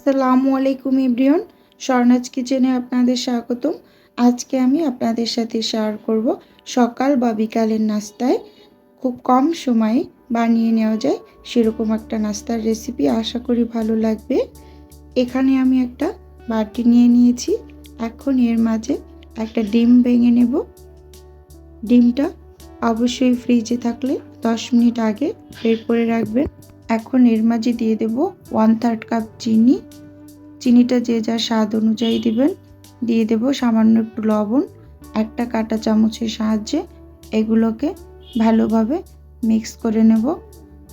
আসসালামু আলাইকুম ইব্রিয়ন, স্বর্ণাজ কিচেনে আপনাদের স্বাগতম। আজকে আমি আপনাদের সাথে শেয়ার করব সকাল বা বিকালের নাস্তায় খুব কম সময়ে বানিয়ে নেওয়া যায় সেরকম একটা নাস্তার রেসিপি আশা করি ভালো লাগবে। এখানে আমি একটা বাটি নিয়ে নিয়েছি, এখন এর মাঝে একটা ডিম ভেঙে নেব। ডিমটা অবশ্যই ফ্রিজে থাকলে দশ মিনিট আগে বের করে রাখবেন। এখন এর মাঝে দিয়ে দেব ওয়ান থার্ড কাপ চিনি। চিনিটা যে যার স্বাদ অনুযায়ী দিবেন। দিয়ে দেব সামান্য একটু লবণ, একটা কাঁটা চামচের সাহায্যে এগুলোকে ভালোভাবে মিক্স করে নেব।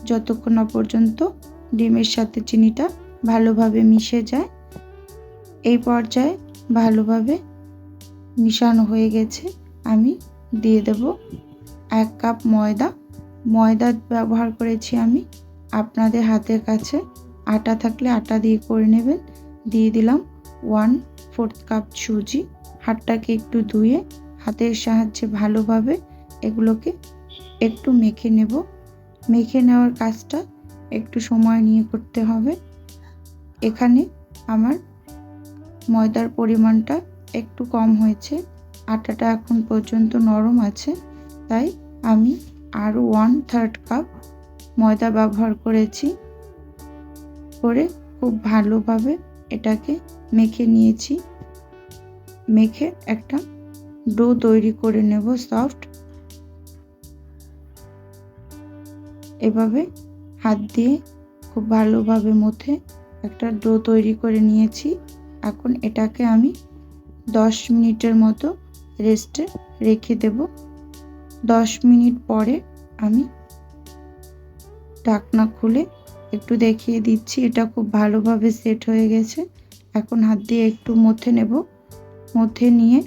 যতক্ষণ না পর্যন্ত ডিমের সাথে চিনিটা ভালোভাবে মিশে যায়। এই পর্যায়ে ভালোভাবে মিশানো হয়ে গেছে। আমি দিয়ে দেব এক কাপ ময়দা। ময়দা ব্যবহার করেছি আমি আপনাদের হাতের কাছে আটা থাকলে আটা দিয়ে করে নেবেন। দিয়ে দিলাম ওয়ান ফোর্থ কাপ সুজি। হাতটাকে একটু ধুয়ে হাতের সাহায্যে ভালোভাবে এগুলোকে একটু মেখে নেব। মেখে নেওয়ার কাজটা একটু সময় নিয়ে করতে হবে। এখানে আমার ময়দার পরিমাণটা একটু কম হয়েছে। আটাটা এখন পর্যন্ত নরম আছে। তাই আমি আরও ওয়ান থার্ড কাপ ময়দা ব্যবহার করেছি করে খুব ভালোভাবে এটাকে মেখে নিয়েছি। মেখে একটা ডো তৈরি করে নেব সফট। এভাবে হাত দিয়ে খুব ভালোভাবে মথে একটা ডো তৈরি করে নিয়েছি। এখন এটাকে আমি দশ মিনিটের মতো রেস্টে রেখে দেব। দশ মিনিট পরে আমি ঢাকনা খুলে একটু দেখিয়ে দিচ্ছি, এটা খুব ভালোভাবে সেট হয়ে গেছে। এখন হাত দিয়ে একটু মথে নেব। মথে নিয়ে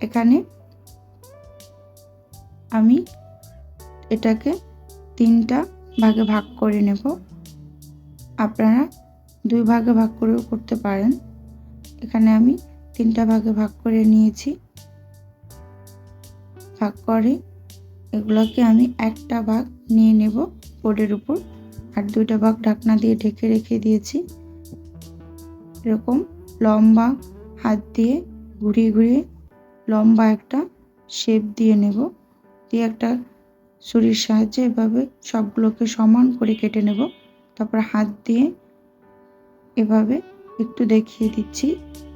এখানে আমি এটাকে তিনটা ভাগে ভাগ করে নেব। আপনারা দুই ভাগে ভাগ করেও করতে পারেন। এখানে আমি তিনটা ভাগে ভাগ করে নিয়েছি। ভাগ করে এগুলোকে আমি একটা ভাগ নিয়ে নেব বোর্ডের উপর। আর দুইটা ভাগ ঢাকনা দিয়ে ঢেকে রেখে দিয়েছি। এরকম লম্বা হাত দিয়ে ঘুরিয়ে ঘুরিয়ে লম্বা একটা শেপ দিয়ে নেব। দিয়ে একটা ছুরির সাহায্যে এভাবে সবগুলোকে সমান করে কেটে নেব। তারপর হাত দিয়ে এভাবে একটু দেখিয়ে দিচ্ছি।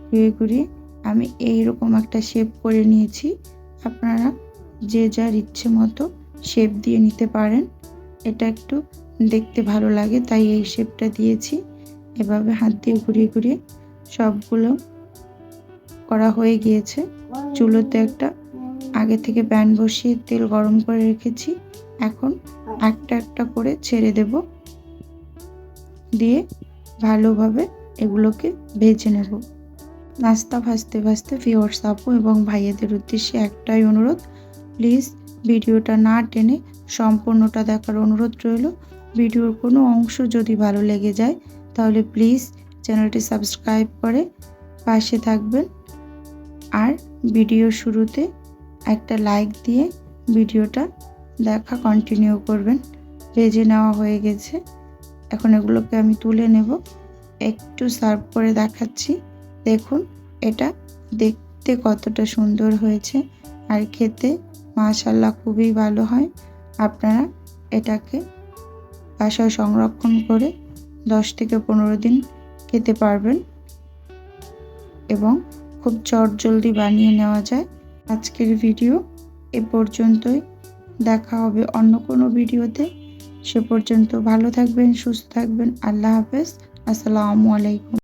ঘুরিয়ে ঘুরিয়ে আমি এইরকম একটা শেপ করে নিয়েছি। আপনারা যে যার ইচ্ছে মতো শেপ দিয়ে নিতে পারেন। এটা একটু দেখতে ভালো লাগে, তাই এই শেপটা দিয়েছি। এভাবে হাত দিয়ে ঘুরিয়ে ঘুরিয়ে সবগুলো করা হয়ে গিয়েছে। চুলোতে একটা আগে থেকে প্যান বসিয়ে তেল গরম করে রেখেছি। এখন একটা একটা করে ছেড়ে দেব। দিয়ে ভালোভাবে এগুলোকে ভেজে নেব। নাস্তা ভাজতে ভাজতে ভিওর্স আপু এবং ভাইয়েদের উদ্দেশ্যে একটাই অনুরোধ প্লিজ ভিডিওটা না টেনে সম্পূর্ণটা দেখার অনুরোধ রইল। ভিডিওর কোনো অংশ যদি ভালো লেগে যায়, তাহলে প্লিজ চ্যানেলটি সাবস্ক্রাইব করে পাশে থাকবেন। আর ভিডিও শুরুতে একটা লাইক দিয়ে ভিডিওটা দেখা কন্টিনিউ করবেন। ভেজে নেওয়া হয়ে গেছে। এখন এগুলোকে আমি তুলে নেব। একটু সার্ভ করে দেখাচ্ছি। দেখুন, এটা দেখতে কতটা সুন্দর হয়েছে। আর খেতে মাশাল্লাহ খুবই ভালো হয়। আপনারা এটাকে বাসায় সংরক্ষণ করে দশ থেকে পনেরো দিন খেতে পারবেন এবং খুব চট জলদি বানিয়ে নেওয়া যায়। আজকের ভিডিও এ পর্যন্তই। দেখা হবে অন্য কোনো ভিডিওতে। সে পর্যন্ত ভালো থাকবেন, সুস্থ থাকবেন। আল্লাহ হাফেজ। আসসালামু আলাইকুম।